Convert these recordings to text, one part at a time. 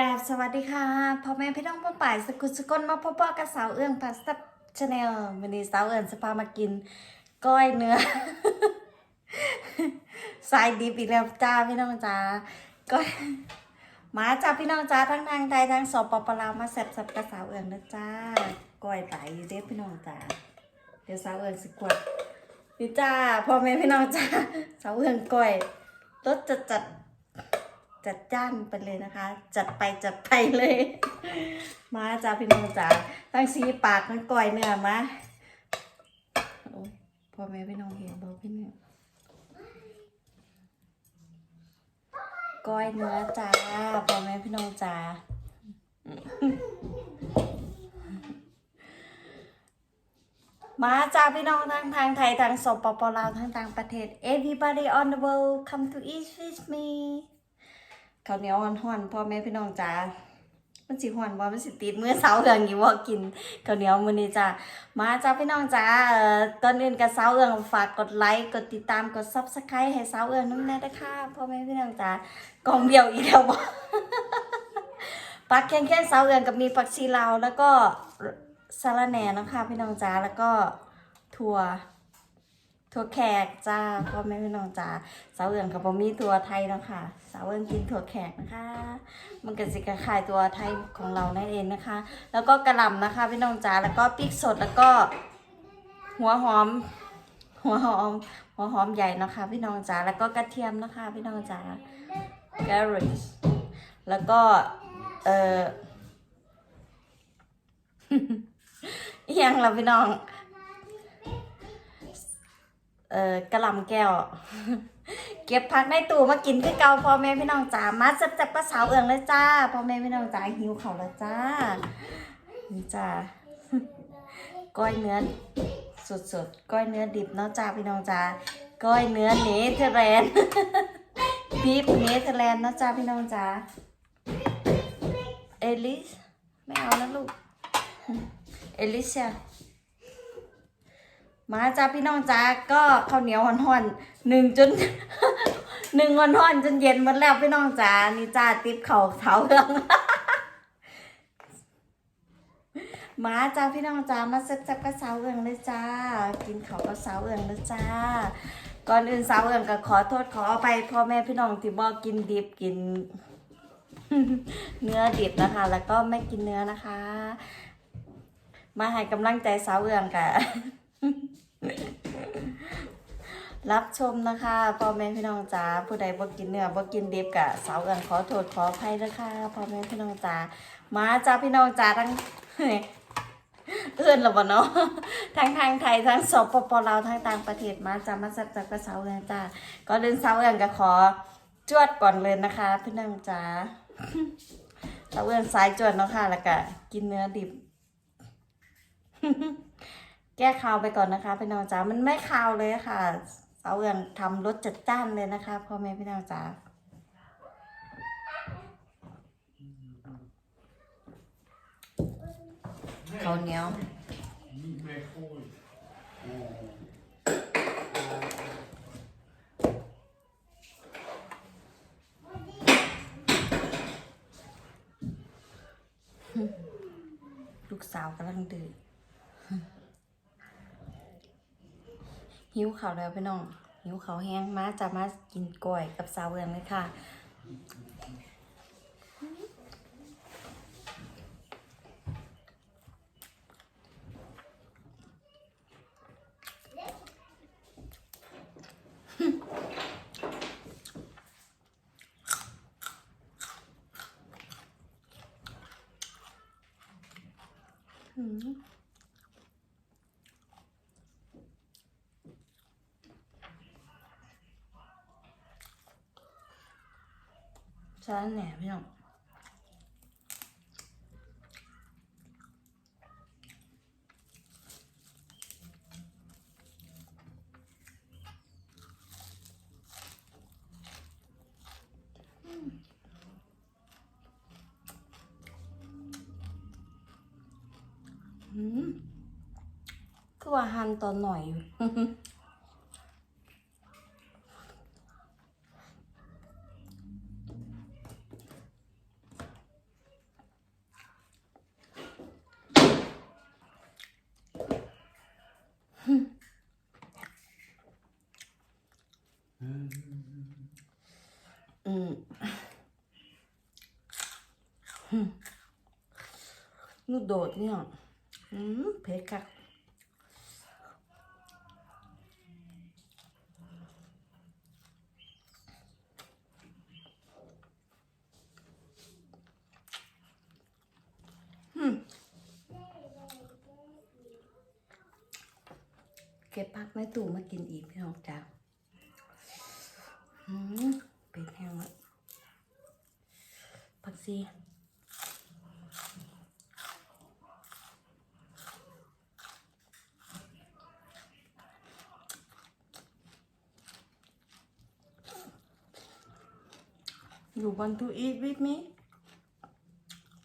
กราบสวัสดีค่ะพ่อแม่พี่น้องพ่อป่ายสกุลสกลมาพ่อพ่อกับสาวเอื้องพาสต้าชาแนลวันนี้สาวเอื้องจะพามากินก้อยเนื้อสายดิบอีกแล้วจ้าพี่น้องจ้าก้อยมาจ้าพี่น้องจ้าทั้งทางไทยทั้งสปปลาวมาแซ่บกับสาวเอื้องนะจ้าก้อยไตเด็ดพี่น้องจ้าเดี๋ยวสาวเอื้องสิกวดนี่จ้าพ่อแม่พี่น้องจ้าสาวเอื้องก้อยรสจัดจัด จัดจ้านไปเลยนะคะ จัดไปจัดไปเลย มาจ้าพี่น้องจ้าทั้งสีปากทั้งก้อยเนื้อมาโอ้ยพ่อแม่พี่น้องเห็นบอกพี่เนี่ยก้อยเนื้อจ้าพ่อแม่พี่น้องจ้ามาจ้าพี่น้องทั้งทางไทยทางสปปลาวทั้งต่างประเทศ everybody on the world come to eat with me ข้าวเหนียวห่อนๆพ่อแม่พี่น้องจ้ามันสิห่อนบ่มันสิติดมือเสาเอืองอยู่บ่กินข้าวเหนียวมื้อนี้จ้ามาจ้าพี่น้องจ้าเอ่อก่อนอื่นกับเสาเอืองฝากกดไลค์กดติดตามกด Subscribe ให้เสาเอืองน้ำแน่ด้วยค่ะพ่อแม่พี่น้องจ้ากล่องเดียวอีกแล้วบ่ปักแค่แค่เสาเอืองกับมีผักชีลาวแล้วก็สาระแหน่นะคะพี่น้องจ้าแล้วก็ถั่ว ถั่วแขกจ้าพ่อแม่พี่น้องจ้าสาวเอืองกับบะมี่ถั่วไทยนะค่ะสาวเอืองกินถั่วแขกนะคะ มันก็สิกระขายตัวไทยของเรานั่นเองนะคะ แล้วก็กระหล่ำนะคะพี่น้องจ้าแล้วก็พริกสดแล้วก็ หัวหอม หัวหอม หัวหอมใหญ่นะคะ พี่น้องจ้าแล้วก็กระเทียมนะคะ พี่น้องจ้า garlic แล้วก็เอออิหยังล่ะพี่น้อง เอ่อกระหลำแก้ว เก็บผักในตู้มากินคือเก่าพ่อแม่พี่น้องจ๋ามาจับจับกระสาวเอืองเลยจ้าพ่อแม่พี่น้องจ๋าหิวเขาวแล้วจ้านี่จ้าก้อยเนื้อสดๆก้อยเนื้อดิบเนาะจ้าพี่น้องจ้าก้อยเนื้อเนเธอร์แลนด์บีฟเนเธอร์แลนด์เนาะจ้าพี่น้องจ้าเอลิสไม่เอานะลูกเอลิเซีย มาจ้าพี่น้องจ้าก็ข้าวเหนียวห่อนๆหนึ่งจนหนึ่งห่อนๆจนเย็นหมดแล้วพี่น้องจ้านี่จ้าติบเข่าเท้าเรื่องมาจ้าพี่น้องจ้ามาเซ็บๆกับสาวเอืองเลยจ้า กินเขากับสาวเอืองเลยจ้า ก่อนอื่นสาวเอืองก็ขอโทษขออภัยพ่อแม่พี่น้องที่บอกกินดิบกิน เนื้อดิบนะคะ แล้วก็ไม่กินเนื้อนะคะ มาให้กำลังใจสาวเอืองกะ รับชมนะคะพ่อแม่พี่น้องจ๋าผู้ใดบ่กินเนื้อบ่กินดิบกะสาวเอืองขอโทษขออภัยนะคะพ่อแม่พี่น้องจ๋ามาจ้าพี่น้องจ๋าทั้งเอื้อนหรอบ่เนาะทั้งทางไทยทั้งสปปลาวทั้งต่างประเทศมาจ้ามาสับจับกับสาวเอืองจ้าก็เดินสาวเอืองก็ขอจวดก่อนเลยนะคะ พี่น้องจ๋าสาวเอืองสายจวดเนาะค่ะแล้วก็กินเนื้อดิบ แก้คาวไปก่อนนะคะพี่น้องจ๋ามันไม่คาวเลยค่ะเสาเอืองทำรสจัดจ้านเลยนะคะพ่อแม่พี่น้องจ๋าข้าวเหนียวลูกสาวกำลังดื่ม หิวข้าวแล้วพี่น้องหิวข้าวแห้งมาจะมากินกล้วยกับสาวเอืองเลยค่ะ อืม ช้อนแหน่พี่น้องคือว่าหันตอนหน่อยอยู่ อ ลูก โดดเนี่ยอืมเผ็ดคักอืมเก็บผักในตู้มากินอีกพี่น้องจ้าอืมเป็นแห้งแล้วผักซี want to eat with me?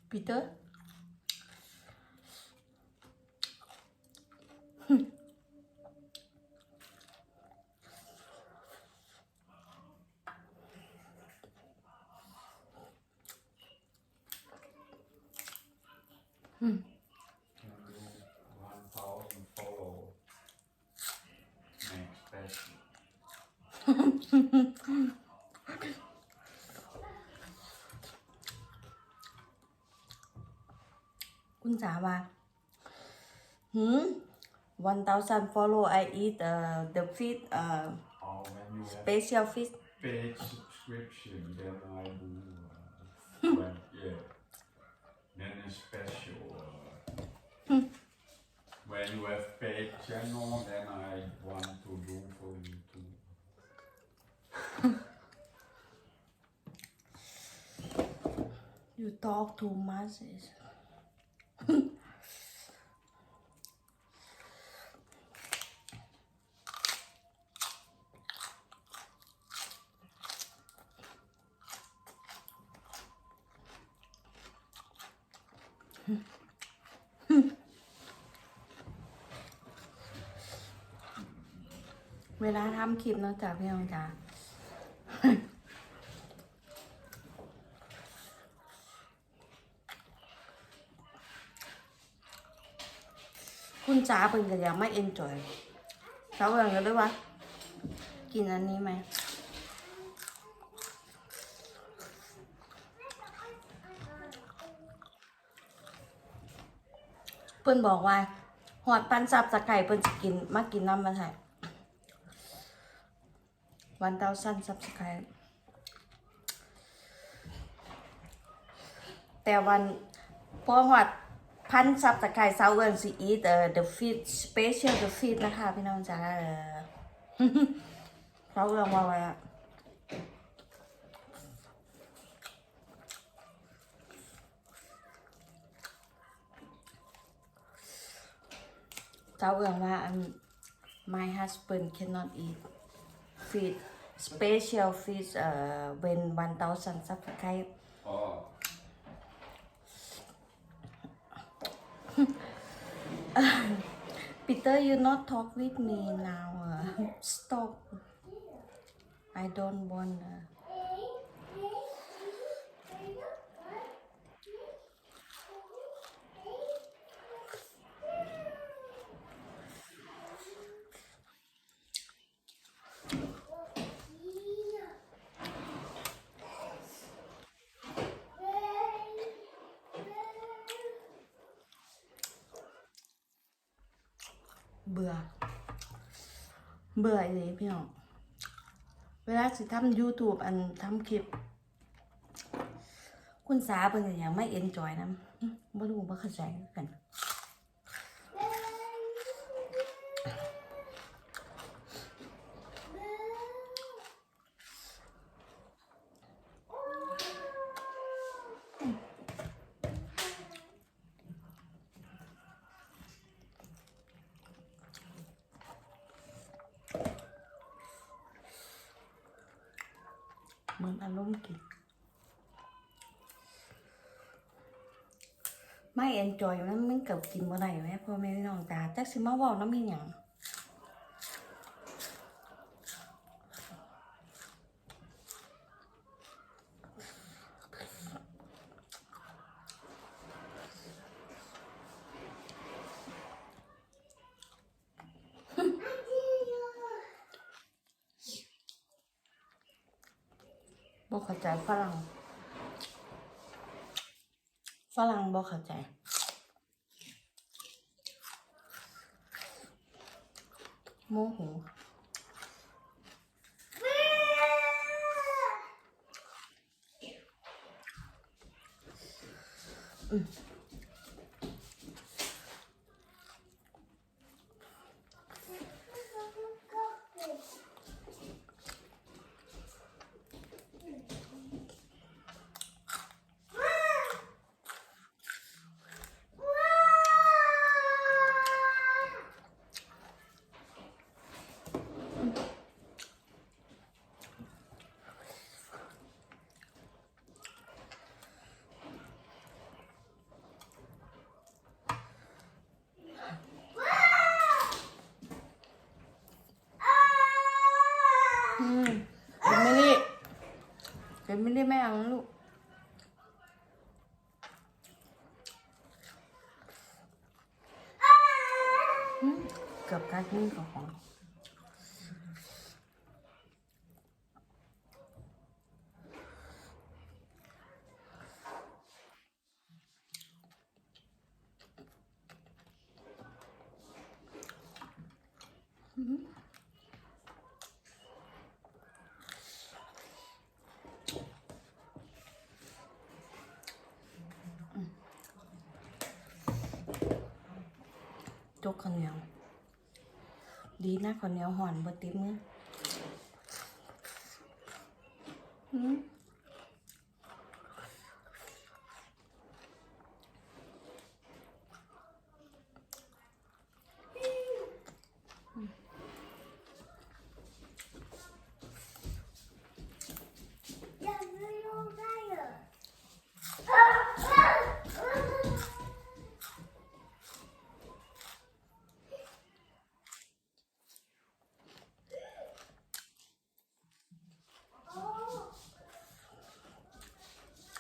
Peter? One คุณจ๋าว่าหืม one thousand follow I eat uh, the fish uh, Oh, when you have special fish paid subscription, then I do. Uh, when, yeah. Then a special. Uh, when you have paid channel, then I want to do for you too. you talk too much is เวลาทำคลิปเนอะจ๊ะพี่น้องจ๋าคุณจ๋าเพิ่นก็ยังไม่เอนจอยเขาเอิงกันด้วยว่า กินอันนี้ไหมเพิ่นบอกว่าหอดปันซับสะไก่เพิ่นจะกินมากินน้ำมาถ่าย วันเตาสั้นซับสไก่แต่วันพอหอดพันซับสไก่เซาเอินซีอีเอ่อ the feed special the feed นะคะ พี่น้องจ๋าเออเขาเอิงว่าไว้อะเจ้าเอืองว่า my husband cannot eat fish special fish uh, when 1000 subscribe Oh. Peter you not talk with me now uh, stop I don't want uh, เบื่อเลยพี่น้องเวลาสิทำ YouTube อันทำคลิป คุณสาเป็นอย่างไม่เอ็นจอยนะไม่รู้บ่เข้าใจกัน เหมือนอารมณ์กิน ไม่เอนจอยมันมันเกับกินบ่ได้ไหมพ่อแม่พี่น้องตาจักสิมาเว้าน้ำมีหยัง บ่เข้าใจฝรั่งฝรั่งบ่เข้าใจโมโหอืมอืมเห็นไหมนี่ เห็นไหมนี่แม่เอานะลูก อืมเกือบกัดมือกับของ จ กข้าวเหนียว ดีนะข้าวเหนียวห่อนบดติดมือหืม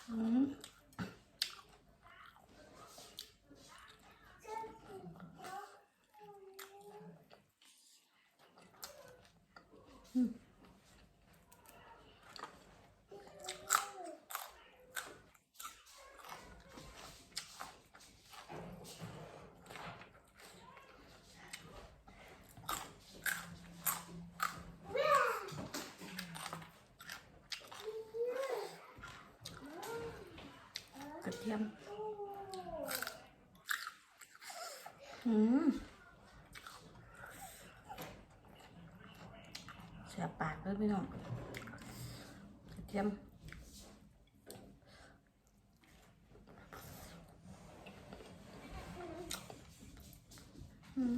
หืมก ระเทียมอืมเสียปากเลยพี่น้องกระเทียมหืม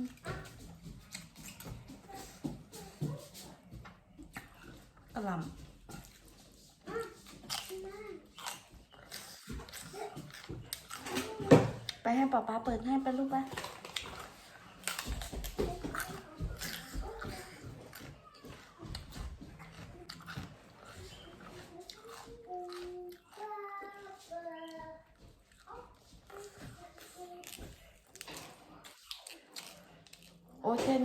อร่อย ไป ให้ป๊าป๊าเปิดให้ไปลูกไปโอเ n น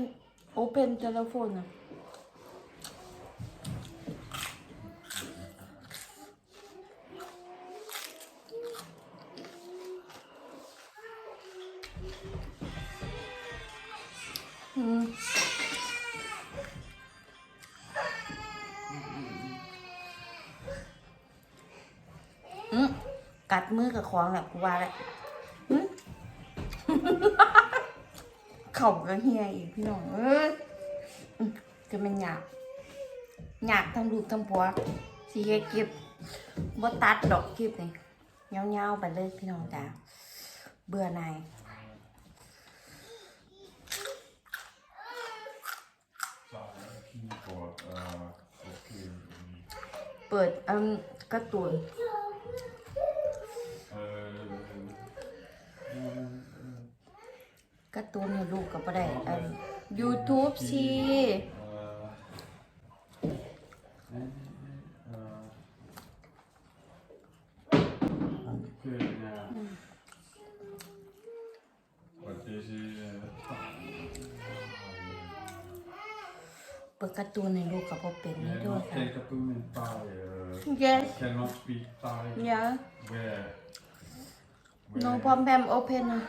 โอเ n นเทเลโฟนอะ อืมกัดมือกับควางแหละกูว่าแหละอืมเข่าก็เฮียอีกพี่น้องเอ้ยอืมจะเป็นหยาบหยาบทั้งลูกทั้งผัวสีเฮ็ดเก็บบ่ตัดดอกเก็บนี่เงาๆไปเลยพี่น้องจ้าเบื่อหนาย ปิดอืมกระตุนกระตุนให้ลูกก็บ่ได้อืม YouTube สิ Where- พอมแพมโอเพนนะ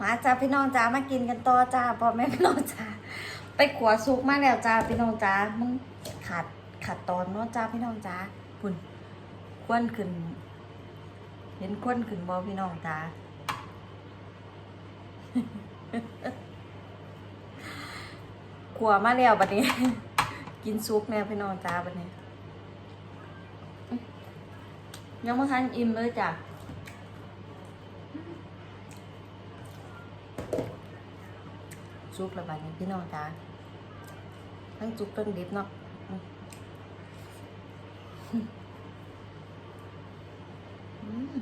มาจ้าพี่น้องจ้ามากินกันต่อจ้าพ่อแม่พี่น้องจ้าไปขัวซุกมาแล้วจ้าพี่น้องจ้ามึงขาดขาดตอนเนาะจ้าพี่น้องจ้าคุณควนขึ้น เห็นควนขึ้นบอพี่น้องจ้า ขัวมาแล้วบัดนี้ กินซุปแม่พี่น้องจ้าบัดนี้ ยังไม่ทันอิ่มเลยจ้ะซุปละบาดนี้พี่น้องจ้าทั้งซุปทั้งดิบเนาะอืม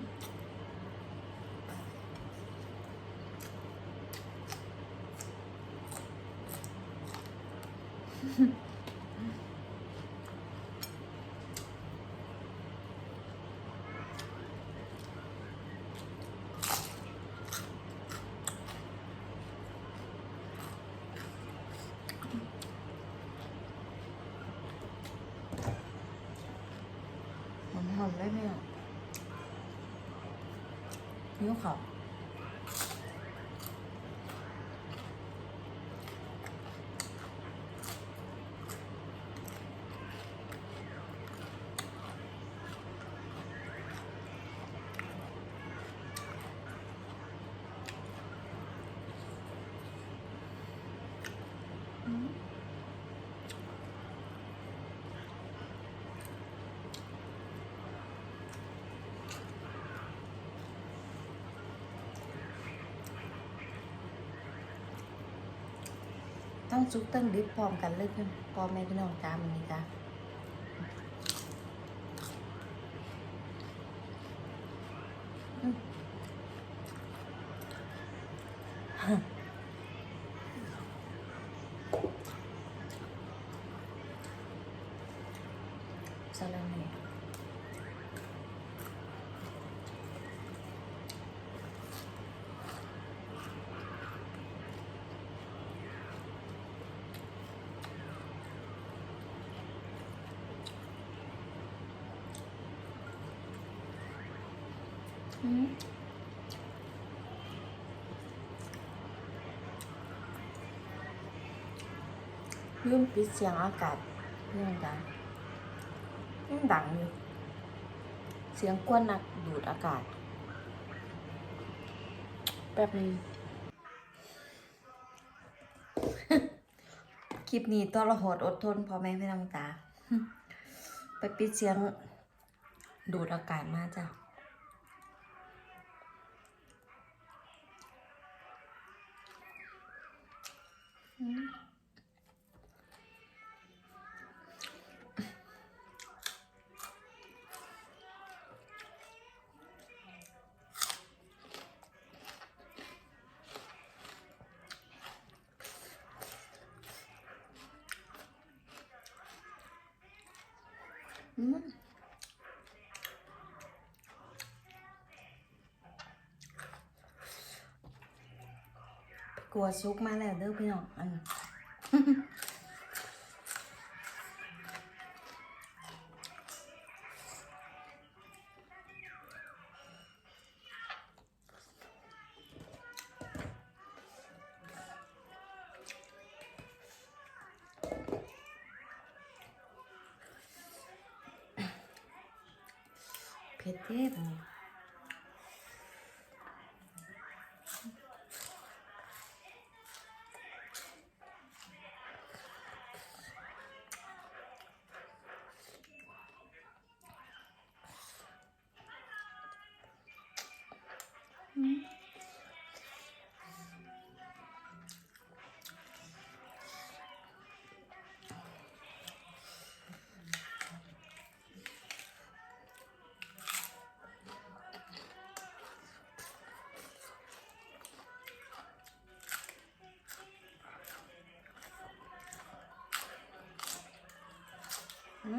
หอมหอมได้ไหมอะนิ้วขาต้ องซุกตั้งดิบพร้อมกันเลยเพื่อนพ่อแม่พี่น้องจ้ามันนี้จ้า ลืมปิดเสียงอากาศเรื่องดังยังดังอยู่เสียงกวนนักดูดอากาศ แป๊บนึงคลิปนี้ต้องระหดอดทนพอแม่พี่น้องตา ไปปิดเสียงดูดอากาศมาจ้ะ กลัวซุกมาแล้วเด้อพี่น้องอัน อื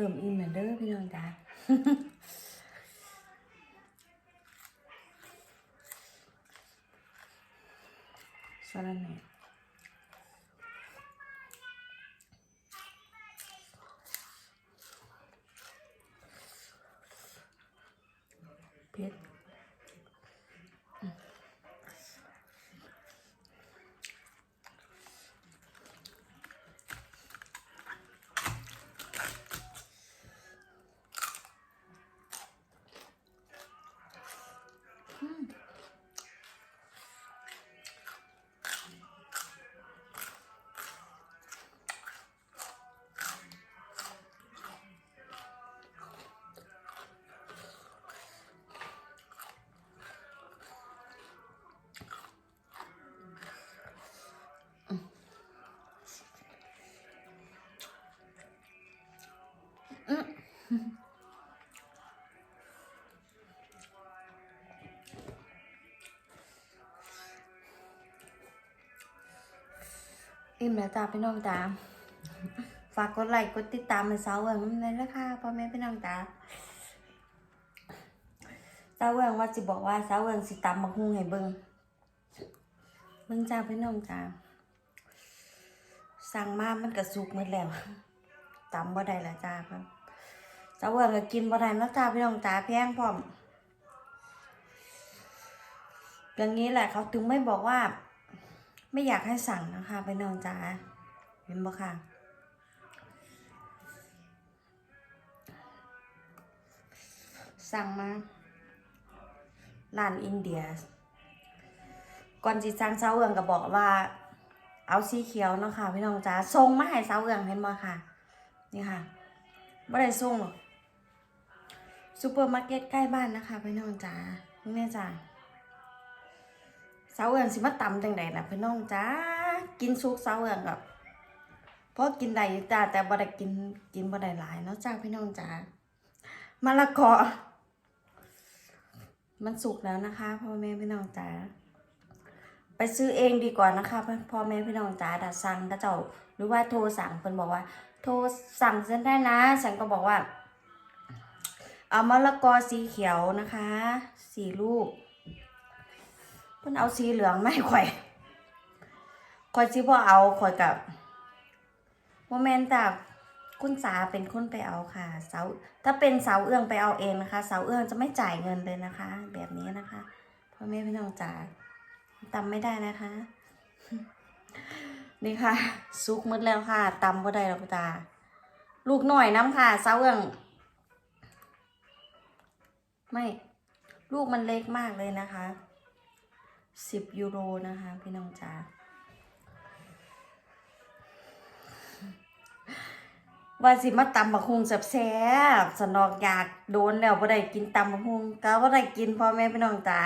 เริ่มอิ่มแล้วเด้อพี่น้องจ้าสลัดแหน่ อิ่มแล้วจ้าพี่น้องจ้าฝากกดไลค์กดติดตามให้สาวเวิร์งน้ำเลยนะคะพ่อแม่พี่น้องจ้าสาวเวิร์งว่าสิบอกว่าสาวเวิร์งสิตำบักฮุ่งให้เบิงเบิงจ้าพี่น้องจ้าสั่งมามันก็สุกหมดแล้วตำบ่ได้ละจ้าครับสาวเวิร์งก็กินบ่ได้เนาะจ้าพี่น้องจ้าแพงพร้อมอย่างนี้แหละเขาถึงไม่บอกว่า ไม่อยากให้สั่งนะคะ ไปนอนจ้าเห็นบ่ค่ะสั่งมาร้านอินเดีย ก่อนจิสั่งเสาเอืองก็บอกว่า เอาสีเขียวเนาะค่ะพี่น้องจ้าส่งมาให้เสาเอืองเห็นบ่ค่ะ นี่ค่ะไม่ได้ส่งหรอกซูเปอร์มาร์เก็ตใกล้บ้านนะคะพี่น้องจ้านี่แม่จ้า เสาเอืองสิมาตำจังใดล่ะพี่น้องจ้ากินซุกเสาเอืองกับเพราะกินได้จ้าแต่บ่ได้กินกินบ่ได้หลายเนาะจ้าพี่น้องจ้ามะละกอมันสุกแล้วนะคะพ่อแม่พี่น้องจ้าไปซื้อเองดีกว่านะคะพ่อแม่พี่น้องจ้าดัดสั่งก็เจ้าหรือว่าโทรสั่งเพิ่นบอกว่า โทรสั่งฉันได้นะฉันก็บอกว่าเอามะละกอสีเขียวนะคะสี่ลูก เพิ่นเอาสีเหลืองไม่ข่อยข่อยสิบ่เอาข่อยกับโมเมนต์จากคุณสาเป็นคนไปเอาค่ะ เสาถ้าเป็นเสาเอื้องไปเอาเองนะคะ เสาเอื้องจะไม่จ่ายเงินเลยนะคะ แบบนี้นะคะพ่อแม่พี่น้องจ๋าตำไม่ได้นะคะ นี่ค่ะ ซุกหมดแล้วค่ะตำบ่ได้หรอกจ้าลูกหน่อยน้ำค่ะ เสาเอื้อง ไม่ ลูกมันเล็กมากเลยนะคะ สิบยูโรนะคะ พี่น้องจ๋าว่าสิมาตำบักฮุงแซ่บๆสนอกอยากโดนแล้วบ่ได้กินตำบักฮุงก็บ่ได้กินพ่อแม่พี่น้องจ๋า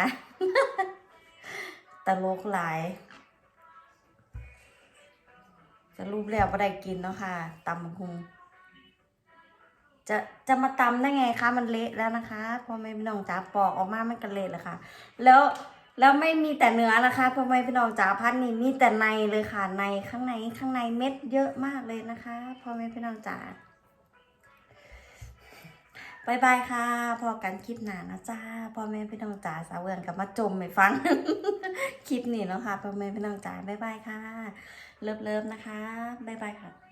ตลกหลายจะรูปแล้วบ่ได้กินเนาะค่ะตำบักฮุงจะจะมาตำได้ไงคะมันเละแล้วนะคะพ่อแม่พี่น้องจ๋าปอกออกมามันก็เละแล้วค่ะ แล้ว แล้วไม่มีแต่เนื้อนะคะพ่อแม่พี่น้องจ๋าพันนี่มีแต่ในเลยค่ะในข้างในข้างในเม็ดเยอะมากเลยนะคะพ่อแม่พี่น้องจ๋าบายบายค่ะ พอกันคลิปหนานะจ้าพ่อแม่พี่น้องจ๋าสาวเวือนกลับมาจมไปฟัง คลิปนี้เนาะค่ะพ่อแม่พี่น้องจ๋าบายบายค่ะ เลิฟเลิฟนะคะบายบายค่ะ